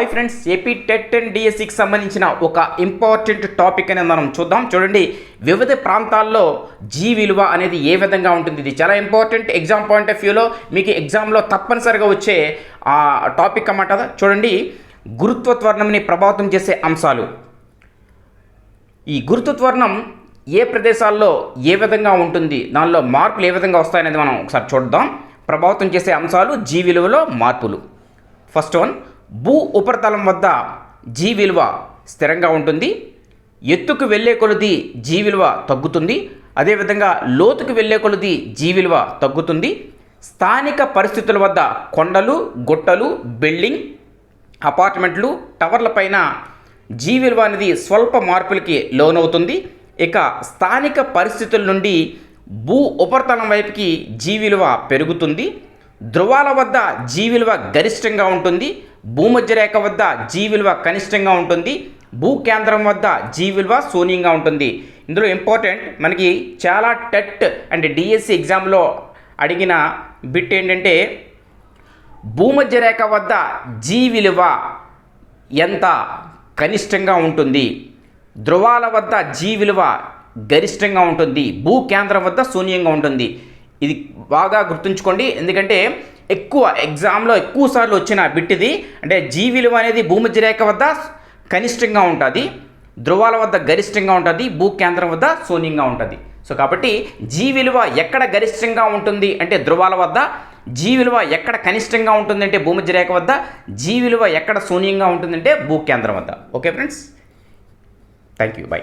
Hi friends AP TET and డిఎస్సికి సంబంధించిన ఒక ఇంపార్టెంట్ టాపిక్ అనేది మనం చూద్దాం. చూడండి వివిధ ప్రాంతాల్లో జీ విలువ అనేది ఏ విధంగా ఉంటుంది? ఇది చాలా ఇంపార్టెంట్ ఎగ్జామ్ పాయింట్ ఆఫ్ వ్యూలో మీకు ఎగ్జామ్లో తప్పనిసరిగా వచ్చే ఆ టాపిక్ అన్నమాట చూడండి గురుత్వత్వర్ణంని ప్రభావితం చేసే అంశాలు. ఈ గురుత్వత్వర్ణం ఏ ప్రదేశాల్లో ఏ విధంగా ఉంటుంది? దానిలో మార్పులు ఏ విధంగా వస్తాయనేది మనం ఒకసారి చూద్దాం. ప్రభావితం చేసే అంశాలు జీ విలువలో మార్పులు. ఫస్ట్ వన్ భూ ఉపరితలం వద్ద జీ విలువ స్థిరంగా ఉంటుంది. ఎత్తుకు వెళ్ళే కొలది జీ విలువ తగ్గుతుంది. అదేవిధంగా లోతుకు వెళ్ళే కొలది జీ విలువ తగ్గుతుంది. స్థానిక పరిస్థితుల వద్ద కొండలు గుట్టలు బిల్డింగ్ అపార్ట్మెంట్లు టవర్ల పైన జీ విలువ అనేది స్వల్ప మార్పులకి లోనవుతుంది. ఇక స్థానిక పరిస్థితుల నుండి భూ ఉపరితలం వైపుకి జీ విలువ పెరుగుతుంది. ధ్రువాల వద్ద జీ విలువ గరిష్టంగా ఉంటుంది భూమధ్యరేఖ వద్ద జీ విలువ కనిష్టంగా ఉంటుంది భూ కేంద్రం వద్ద జీ విలువ శూన్యంగా ఉంటుంది. ఇందులో ఇంపార్టెంట్ మనకి చాలా టెట్ అండ్ డిఎస్సి ఎగ్జామ్లో అడిగిన బిట్ ఏంటంటే భూమధ్యరేఖ వద్ద జీ విలువ ఎంత కనిష్టంగా ఉంటుంది ధ్రువాల వద్ద జీ విలువ గరిష్టంగా ఉంటుంది భూ కేంద్రం వద్ద శూన్యంగా ఉంటుంది. ఇది బాగా గుర్తుంచుకోండి. ఎందుకంటే ఎక్కువ ఎగ్జామ్లో ఎక్కువ సార్లు వచ్చిన బిట్ ఇది అంటే జీ విలువ అనేది భూమధ్య రేఖ వద్ద కనిష్టంగా ఉంటుంది ధ్రువాల వద్ద గరిష్టంగా ఉంటుంది భూ కేంద్రం వద్ద శూన్యంగా ఉంటుంది. సో కాబట్టి జీ విలువ ఎక్కడ గరిష్టంగా ఉంటుంది అంటే ధ్రువాల వద్ద జీ విలువ ఎక్కడ కనిష్టంగా ఉంటుందంటే భూమధ్య రేఖ వద్ద జీ విలువ ఎక్కడ శూన్యంగా ఉంటుందంటే భూ కేంద్రం వద్ద. Okay friends? Thank you bye.